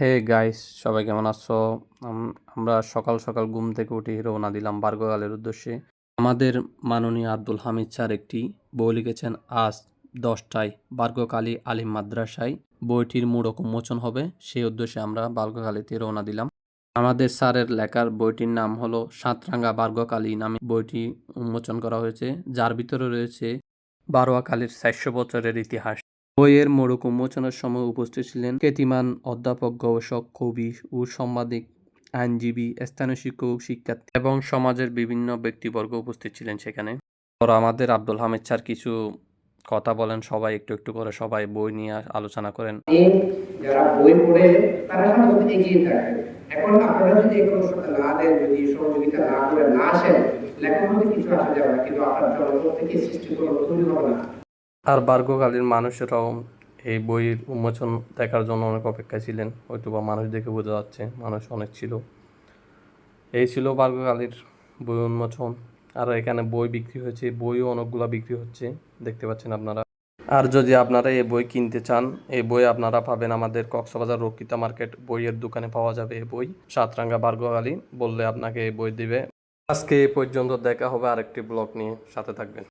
Hey guys সবাই কেমন আছো? আমরা সকাল সকাল ঘুম থেকে উঠে রওনা দিলাম বার্গগালের উদ্দেশ্যে। আমাদের মাননীয় আব্দুল হামিদ স্যার একটি বই লিখেছেন, আজ দশটায় বার্গকালী আলিম মাদ্রাসায় বইটির মূরক উন্মোচন হবে। সেই উদ্দেশ্যে আমরা বার্গকালীতে রওনা দিলাম। আমাদের স্যারের লেখার বইটির নাম হলো সাতরাঙ্গা বার্গকালী নামে বইটি উন্মোচন করা হয়েছে, যার ভিতরে রয়েছে বারোয়াকালীর চারশো বছরের ইতিহাস। বইয়ের মোড়ক উন্মোচনের সময় উপস্থিত ছিলেন খ্যাতিমান অধ্যাপক, গবেষক, কবি ও সাংবাদিক, আইনজীবী, স্থানীয় শিক্ষক, শিক্ষার্থী এবং সমাজের বিভিন্ন ব্যক্তিবর্গ উপস্থিত ছিলেন সেখানে। পর আমাদের আব্দুল হামিদ স্যার কিছু কথা বলেন, সবাই একটু একটু করে সবাই বই নিয়ে আলোচনা করেন। যারা বই পড়ে, তারা সাধারণত এগিয়ে থাকে। এখন আপনারা যদি এগুলো না দেন, যদি সহযোগিতা না করে না আসেন কিছু আসা যাবে না, কিন্তু আপনার সৃষ্টি তৈরি হবে না। আর বার্গকালীর মানুষেরাও এই বইয়ের উন্মোচন দেখার জন্য অনেক অপেক্ষায় ছিলেন। হয়তো বা মানুষ দেখে বোঝা যাচ্ছে মানুষ অনেক ছিল। এই ছিল বার্গকালীর বই উন্মোচন। আর এখানে বই বিক্রি হয়েছে, বইও অনেকগুলো বিক্রি হচ্ছে। দেখতে পাচ্ছেন আপনারা। আর যদি আপনারা এই বই কিনতে চান, এই বই আপনারা পাবেন আমাদের কক্সবাজার রক্ষিতা মার্কেট বইয়ের দোকানে পাওয়া যাবে এই বই। সাতরাঙ্গা বার্গকালী বললে আপনাকে এই বই দিবে। আজকে এই পর্যন্ত দেখা হবে আরেকটি ব্লগ নিয়ে। সাথে থাকবেন।